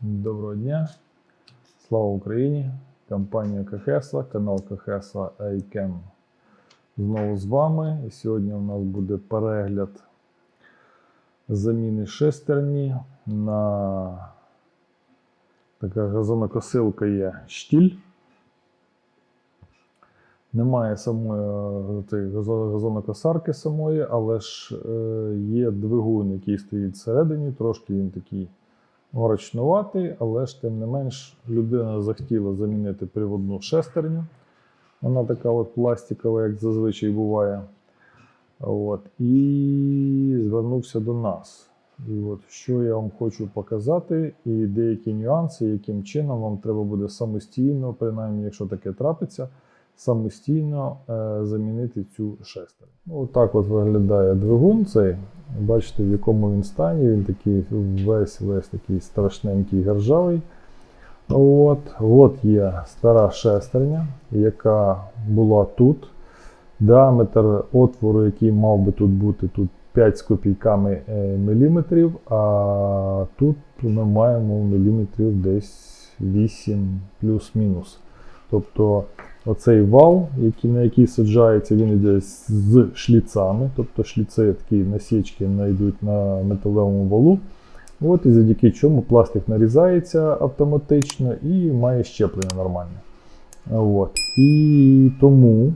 Доброго дня. Слава Україні! Компанія Кахесла, канал Кахесла iCam. Знову з вами. І сьогодні у нас буде перегляд заміни шестерні на така газонокосилка є штіль. Немає самої е, газонокосарки самої, але ж е, є двигун, який стоїть всередині, трошки він такий горочнуватий, але ж тим не менш людина захотіла замінити приводну шестерню. Вона така от пластикова, як зазвичай буває. От. І звернувся до нас. І от що я вам хочу показати, і деякі нюанси, яким чином вам треба буде самостійно, принаймні, якщо таке трапиться, самостійно е, замінити цю шестерню. Ну, Отак от виглядає двигун цей. Бачите, в якому він стані. Він такий весь весь такий страшненький гержавий. От, от є стара шестерня, яка була тут. Діаметр отвору, який мав би тут бути, тут 5 з копійками е, міліметрів, а тут ми маємо міліметрів десь 8 плюс-мінус. Тобто оцей вал, який, на який саджається, він йде з шліцами, тобто шліци такі насічки йдуть на металевому валу. От і завдяки чому пластик нарізається автоматично і має щеплення нормальне. От. І тому,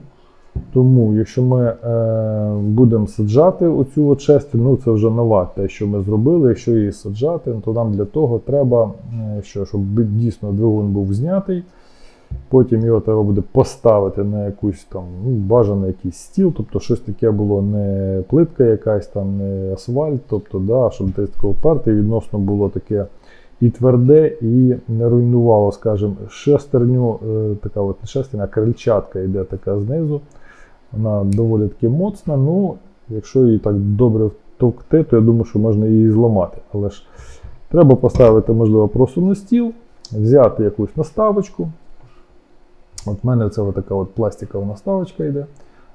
тому якщо ми е, будемо саджати оцю от ну це вже нова те, що ми зробили. Якщо її саджати, то нам для того треба, е, що, щоб дійсно двигун був знятий. Потім його треба буде поставити на якусь там, ну, бажано якийсь стіл, тобто щось таке було не плитка якась там, не асфальт, тобто, да, щоб десь таке вперте, відносно було таке і тверде, і не руйнувало, скажімо, шестерню, е, така от не шестерня, а крильчатка йде така знизу. Вона доволі таки моцна. Ну, якщо її так добре втовкти, то я думаю, що можна її зламати. Але ж треба поставити, можливо, просто на стіл, взяти якусь наставочку. От в мене це така от пластикова наставочка йде.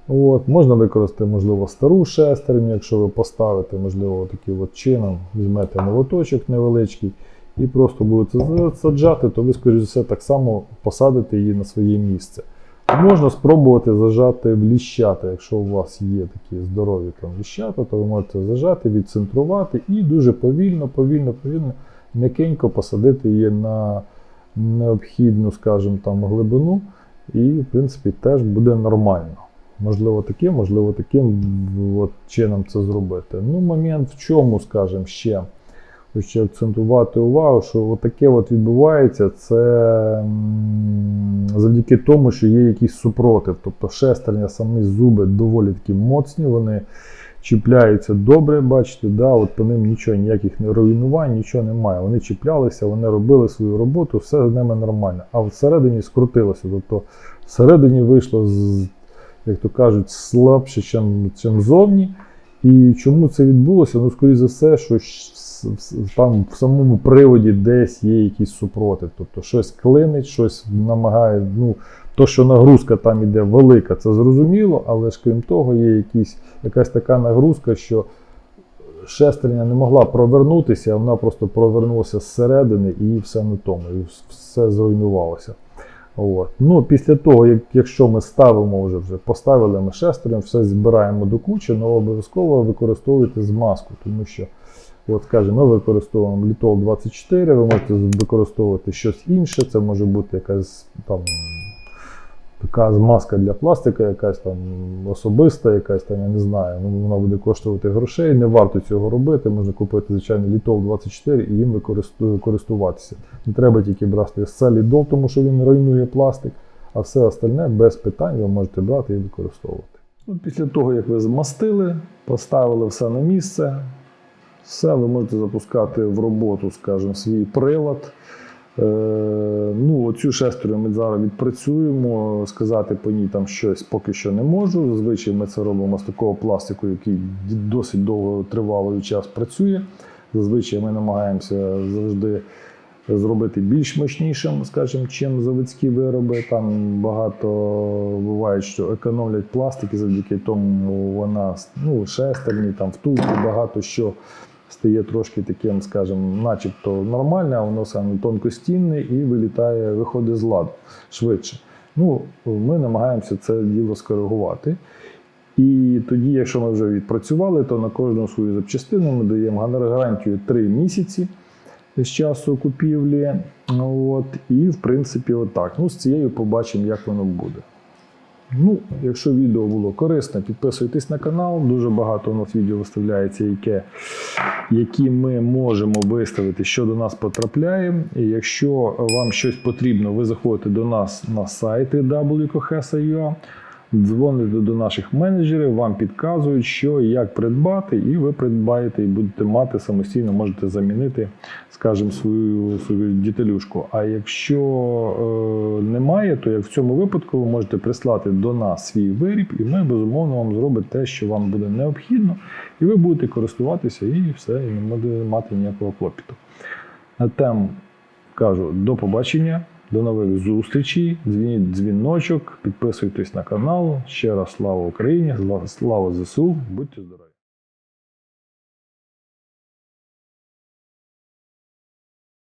От, можна використати, можливо, стару шестерню, якщо ви поставите, можливо, таким от чином, візьмете молоточок невеличкий і просто будете саджати, то ви, скоріш за все, так само посадите її на своє місце. Можна спробувати зажати в ліщата. Якщо у вас є такі здорові там ліщата, то ви можете зажати, відцентрувати і дуже повільно, повільно, повільно, м'якенько посадити її на необхідну, скажімо, там, глибину, і, в принципі, теж буде нормально. Можливо, таким, можливо, таким от, чином це зробити. Ну, момент в чому, скажімо, ще хочу акцентувати увагу, що от таке от відбувається, це завдяки тому, що є якийсь супротив. Тобто шестерня, самі зуби доволі такі моцні, вони чіпляються добре, бачите, да, от по ним нічого, ніяких не руйнувань, нічого немає. Вони чіплялися, вони робили свою роботу, все з ними нормально. А всередині скрутилося. Тобто всередині вийшло, з, як то кажуть, слабше, чим зовні. І чому це відбулося? Ну, скоріше за все, що там в самому приводі десь є якийсь супротив. Тобто щось клинить, щось намагає. Ну, то, що нагрузка там іде велика, це зрозуміло, але ж крім того, є якісь, якась така нагрузка, що шестерня не могла провернутися, вона просто провернулася зсередини і все на тому, і все зруйнувалося. От. Ну, після того, як, якщо ми ставимо вже, вже поставили ми шестерню, все збираємо до кучі, але обов'язково використовуйте змазку, тому що, от, скажімо, ми використовуємо літол 24, ви можете використовувати щось інше, це може бути якась там така змазка для пластика, якась там особиста, якась там, я не знаю, ну, вона буде коштувати грошей, не варто цього робити. Можна купити звичайний літол 24 і їм користуватися. Не треба тільки брати солідол, тому що він руйнує пластик, а все остальне без питань ви можете брати і використовувати. Ну, після того, як ви змастили, поставили все на місце, все, ви можете запускати в роботу, скажімо, свій прилад. Е, ну, оцю шестерню ми зараз відпрацюємо. Сказати по ній там щось поки що не можу. Зазвичай ми це робимо з такого пластику, який досить довго тривалий час працює. Зазвичай ми намагаємося завжди зробити більш мощнішим, скажімо, чим заводські вироби. Там багато буває, що економлять пластик і завдяки тому вона ну, шестерні, там втулки, багато що стає трошки таким, скажімо, начебто нормальне, а воно саме тонкостінне і вилітає, виходить з ладу швидше. Ну, ми намагаємося це діло скоригувати. І тоді, якщо ми вже відпрацювали, то на кожну свою запчастину ми даємо гарантію 3 місяці з часу купівлі. От, і, в принципі, отак. Ну, з цією побачимо, як воно буде. Ну, якщо відео було корисне, підписуйтесь на канал. Дуже багато у нас відео виставляється, яке, які ми можемо виставити, що до нас потрапляє. І якщо вам щось потрібно, ви заходите до нас на сайти wcohesa.ua, дзвоните до наших менеджерів, вам підказують, що і як придбати, і ви придбаєте і будете мати самостійно, можете замінити, скажімо, свою, свою дітелюшку. А якщо е, немає, то як в цьому випадку ви можете прислати до нас свій виріб, і ми безумовно вам зробимо те, що вам буде необхідно, і ви будете користуватися, і все, і не буде мати ніякого клопіту. На тему кажу до побачення. До нових зустрічей. Дзвініть дзвіночок, підписуйтесь на канал. Ще раз слава Україні, слава ЗСУ, будьте здорові!